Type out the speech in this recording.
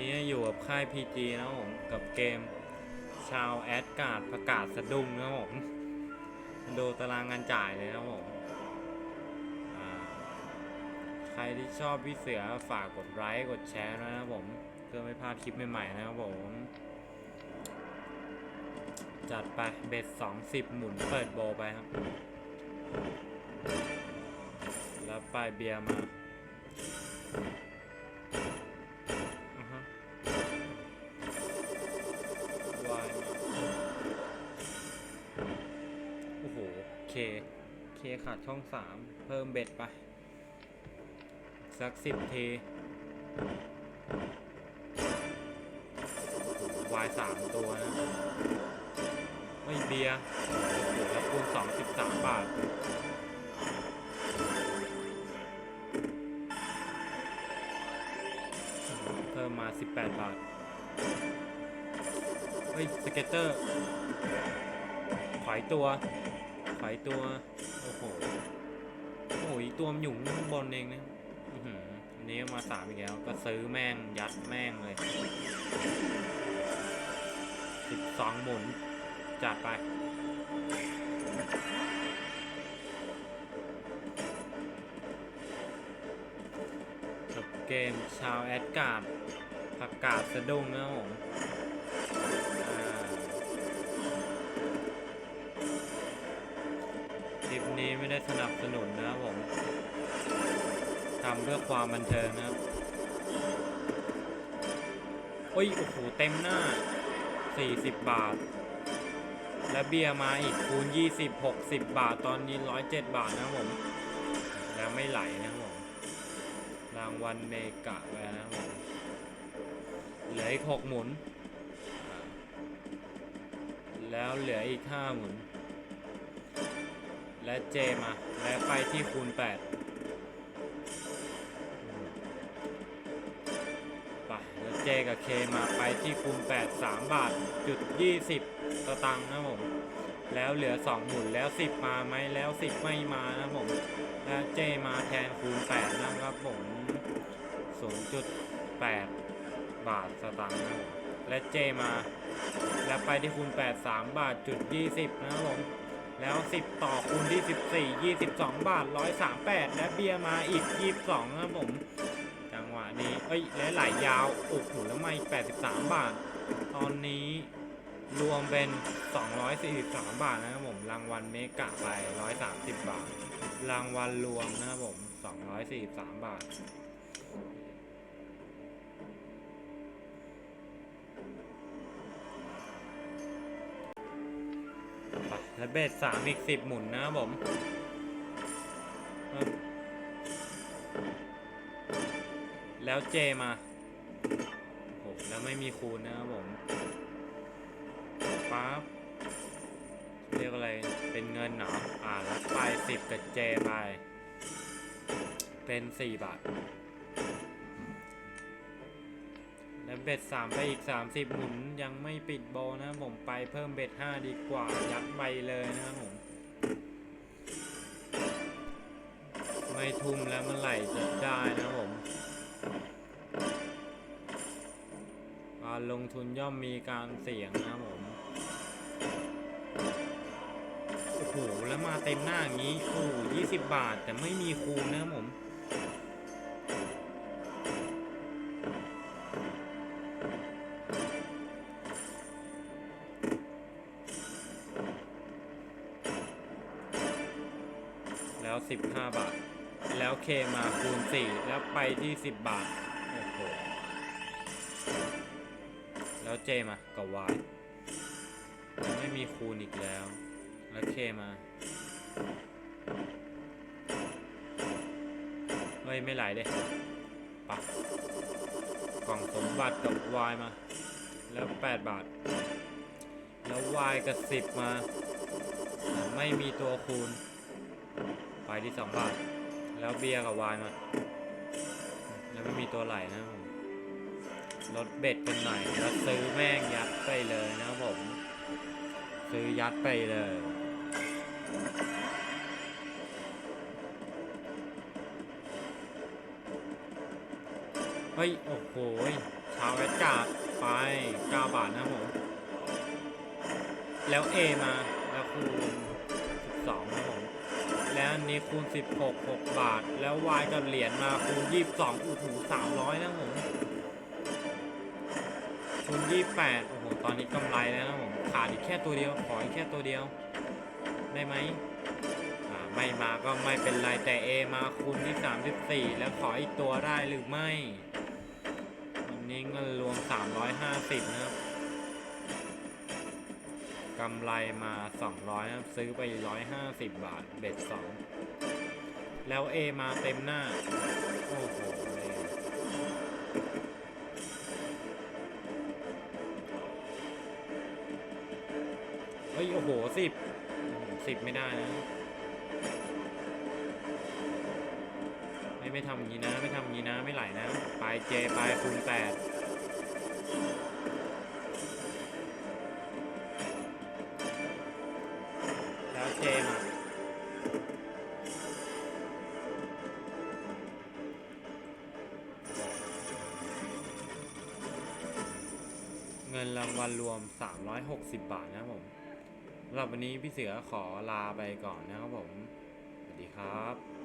นี้อยู่กับค่าย PG นะผม กับเกมชาวแอดการ์ดประกาศสะดุ้งนะผมดูตารางงานจ่ายเลยนะผมใครที่ชอบพี่เสือฝากกดไลค์กดแชร์นะครับผมเพื่อไม่พลาดคลิปใหม่ๆนะครับผม จัดไปเบ็ดสองสิบหมุนเปิดโบไปครับ แล้วไปเบียร์มา โอ้โห เค เคขาดช่องสาม เพิ่มเบ็ดไป สักสิบเทวายสามตัวนะ ไม่เบียร์โอ้โหแล้วคูณสองสิบสามบาทเพิ่มมา 18 บาท เฮ้ย สเก็ตเตอร์ ขวายตัวขวายตัว โอ้โห โอ้โหอีกตัวมันอยู่ข้างบนเองนะอันนี้มาสามอีกแล้ว ก็ซื้อแม่ง ยัดแม่งเลยสิบสองหมุน จัดไปกับเกมชาวแอดการ์ดประกาศสะดุ้งนะผม นี้ไม่ได้สนับสนุนนะครับผมทำเพื่อความบันเทิงนะครับโอ้ย โอ้โห เต็มหน้า 40 บาท และเบียร์มาอีกคูณ 20 60 บาท ตอนนี้ 107 บาทนะผม แล้วไม่ไหลนะผม รางวัลเมกะไปนะผม เหลืออีกหกหมุน แล้วเหลืออีกห้าหมุน และเจมา และไปที่คูณแปดไป แล้วเจกับเคมาไปที่คูณแปดสามบาทจุดยี่สิบตังค์นะผม แล้วเหลือสองหมุนแล้วสิบมาไหมแล้วสิบไม่มานะผม และเจมาแทนคูณ 8 นะครับผม 0.8 บาทสตางค์นะผมและเจมา แล้วไปที่คูณ 8 3 บาทจุด20นะครับผม แล้ว 10 ต่อคูณที่14 22 บาท 138 และเบียร์มาอีก 22ครับผม จังหวะนี้เอ้ย และไหลายาว โอ้โห แล้วไมาอีก83 บาท ตอนนี้รวมเป็น 243 บาทนะครับผม รางวัลเมกะไป 130 บาท รางวัลรวมนะครับผม 243 บาท แล้วเบสสามอีกสิบหมุนนะครับผมแล้วเจมาโอ้โหแล้วไม่มีคูณนะครับผมปั๊บเรียกอะไรเป็นเงินเหรออ่าแล้วไปสิบกับเจไป เป็นสี่บาท แล้วเบ็ดสามไปอีกสามสิบหมุนยังไม่ปิดโบนะผมไปเพิ่มเบ็ดห้าดีกว่ายัดไปเลยนะครับผมไม่ทุ่มแล้วมื่อไหร่จะได้นะครับผมการลงทุนย่อมมีการเสี่ยงนะครับผมโอ้โหแล้วมาเต็มหน้าอย่างนี้โอ้ยี่สิบบาทแต่ไม่มีคูณนะผม 15 บาท แล้วเคมาคูณ 4 แล้วไปที่ 10 บาท โอ้โห แล้วเจมากับวายไม่มีคูณอีกแล้ว แล้วเคมาเฮ้ย ไม่ไหลเลยปะกล่องสมบัติกับวายมา แล้ว 8 บาท แล้ววายกับ 10 มา ไม่มีตัวคูณ ไปที่2บาท แล้วเบียร์กับวายมา แล้วไม่มีตัวไหลนะผมลดเบ็ดกันหน่อยแล้วซื้อแม่งยัดไปเลยนะผม ซื้อยัดไปเลยเฮ้ย โอ้โหชาวแอดการ์ดไป9บาทนะผม แล้ว A มา แล้วคูณ12นะผม แล้วอันนี้คูณ 16 6 บาท แล้ว Y กับเหรียญมาคูณ 22โอ้โห300นะครับผมคูณ 28โอ้โหตอนนี้กำไรแล้วนะผมขาดอีกแค่ตัวเดียวขออีกแค่ตัวเดียว ได้ไหมอ่าไม่มาก็ไม่เป็นไรแต่ A มาคูณที่ 34 แล้วขออีกตัวได้หรือไม่วันนี้เงินรวม 350 นะครับ กำไรมา 200ครับซื้อไป 150 บาท เบ็ด 2 แล้ว A มาเต็มหน้า โอ้โหเฮ้ย โอ้โห10 10ไม่ได้นะ ไม่ไม่ทำอย่างนี้นะ ไม่ทำอย่างนี้นะ ไม่ไหลนะไปเจไปคูณแปด เงินรางวัลรวม 360 บาทนะครับผมสำหรับวันนี้พี่เสือขอลาไปก่อนนะครับผม สวัสดีครับ